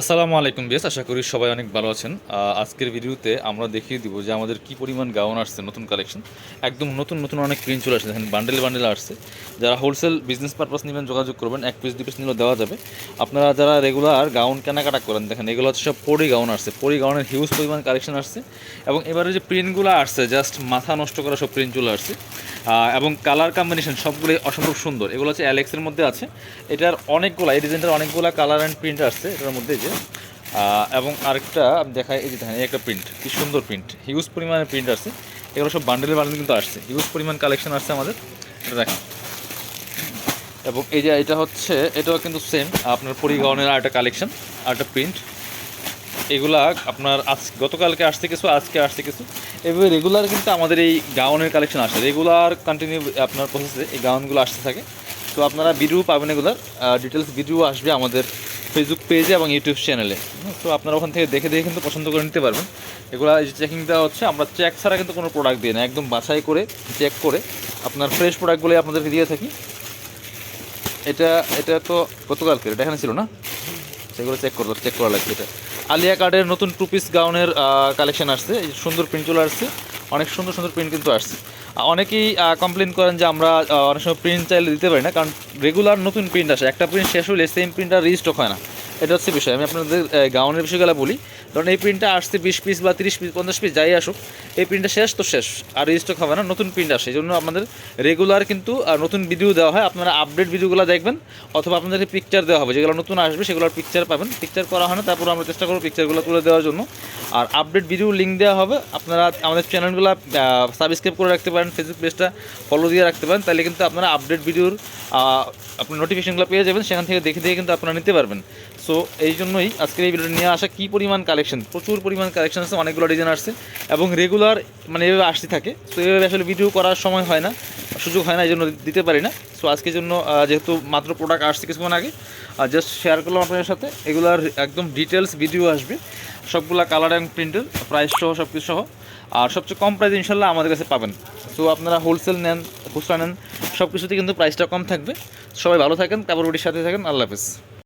আসসালামু আলাইকুম বেশ আশা করি সবাই অনেক ভালো আছেন। আজকের ভিডিওতে আমরা দেখিয়ে দিব যে আমাদের কি পরিমাণ গাউন আসছে, নতুন কালেকশন একদম নতুন নতুন অনেক প্রিন্ট চলে আসছে। দেখেন বান্ডেল বান্ডেল আসছে। যারা হোলসেল বিজনেস পারপাস নেবেন, যোগাযোগ করবেন, এক পিস দুই পিস নিলেও দেওয়া যাবে। আপনারা যারা রেগুলার গাউন কেনাকাটা করেন, দেখেন, এগুলো হচ্ছে সব পরি গাউন আসছে। পরি গাউনের হিউজ পরিমাণ কালেকশন আসছে। এবং এবারে যে প্রিন্টগুলো আসছে জাস্ট মাথা নষ্ট করা সব প্রিন্ট চলে আসছে। এবং কালার কম্বিনেশন সবগুলোই অসম্ভব সুন্দর। এগুলো হচ্ছে অ্যালেক্সের মধ্যে আছে। এটার অনেকগুলো, এই ডিজাইনটার অনেকগুলো কালার অ্যান্ড প্রিন্ট আসছে এটার মধ্যে যে। এবং আরেকটা আমি দেখাই, এই যে দেখেন একটা প্রিন্ট কি সুন্দর প্রিন্ট হিউজ পরিমাণে প্রিন্ট আসছে। এগুলো সব বান্ডেলের বান্ডেল কিন্তু আসছে। হিউজ পরিমাণ কালেকশন আসছে আমাদের। এটা দেখেন। এবং এই যে এটা হচ্ছে, এটাও কিন্তু সেম আপনার পরিগণের আর একটা কালেকশন আর একটা প্রিন্ট এগুলা আপনার আজ গতকালকে আসছে কিছু, আজকে আসছে কিছু। এভাবে রেগুলার কিন্তু আমাদের এই গাউনের কালেকশন আসে। রেগুলার কন্টিনিউ আপনার প্রসেসে এই গাউনগুলো আসতে থাকে। তো আপনারা ভিডিও পাবেন এগুলার ডিটেলস ভিডিও আসবে আমাদের ফেসবুক পেজে এবং ইউটিউব চ্যানেলে তো আপনারা ওখান থেকে দেখে দেখে কিন্তু পছন্দ করে নিতে পারবেন। এগুলো এই যে চেকিং দেওয়া হচ্ছে, আমরা চেক ছাড়া কিন্তু কোনো প্রোডাক্ট দিই না। একদম বাছাই করে চেক করে আপনার ফ্রেশ প্রোডাক্টগুলোই আপনাদেরকে দিয়ে থাকি। এটা এটা তো গতকালকে এটা এখানে ছিল না? সেগুলো চেক করব চেক করা লাগছে এটা। আলিয়া কার্ডের নতুন টু পিস গাউনের কালেকশন আসছে। সুন্দর প্রিন্ট চলে আসছে। অনেক সুন্দর সুন্দর প্রিন্ট কিন্তু আসছে। অনেকেই কমপ্লেন করেন যে আমরা অনেক সময় প্রিন্ট চাইলে দিতে পারি না, কারণ রেগুলার নতুন প্রিন্ট আসে। একটা প্রিন্ট শেষ হলে সেম প্রিন্ট আর রিস্টক হয় না। এটা হচ্ছে বিষয়। আমি আপনাদের গাউনের বিষয়গুলো বলি। কারণ এই প্রিন্টটা আসছে বিশ পিস বা তিরিশ পিস পঞ্চাশ পিস যাই আসুক, এই প্রিন্টটা শেষ তো শেষ। আর স্টক হবে না, নতুন প্রিন্ট আসে। এই জন্য আমাদের রেগুলার কিন্তু নতুন ভিডিও দেওয়া হয়। আপনারা আপডেট ভিডিওগুলো দেখবেন, অথবা আপনাদেরকে পিকচার দেওয়া হবে। যেগুলো নতুন আসবে, সেগুলোর পিকচার পাবেন। পিকচার করা হয় না, তারপর আমরা চেষ্টা করব পিকচারগুলো তুলে দেওয়ার জন্য। আর আপডেট ভিডিও লিঙ্ক দেওয়া হবে। আপনারা আমাদের চ্যানেলগুলো সাবস্ক্রাইব করে রাখতে পারেন ফেসবুক পেজটা ফলো দিয়ে রাখতে পারেন, তাহলে কিন্তু আপনারা আপডেট ভিডিওর আপনার নোটিফিকেশনগুলো পেয়ে যাবেন, সেখান থেকে দেখে দেখে কিন্তু আপনারা নিতে পারবেন। সো এই জন্যই আজকের এই ভিডিওটা নিয়ে আসা কী পরিমাণ কালেকশন প্রচুর পরিমাণ কালেকশন আছে, অনেকগুলো ডিজাইন আসছে, এবং রেগুলার মানে এভাবে আসতে থাকে। তো এভাবে আসলে ভিডিও করার সময় হয় না, সুযোগ হয় না, এই জন্য দিতে পারি না। সো আজকের জন্য যেহেতু মাত্র প্রোডাক্ট আসছে কিছুক্ষণ আগে জাস্ট শেয়ার করলাম আপনাদের সাথে, এগুলার একদম ডিটেলস ভিডিও আসবে। সবগুলা কালার অ্যান্ড প্রিন্টের প্রাইস সহ সব কিছু সহ। আর সবচেয়ে কম প্রাইস ইনশাল্লাহ আমাদের কাছে পাবেন। সো আপনারা হোলসেল নেন, খুচরা নেন সব কিছুতে কিন্তু প্রাইসটা কম থাকবে। সবাই ভালো থাকেন কাপড় সাথে থাকেন, আল্লাহ হাফিজ।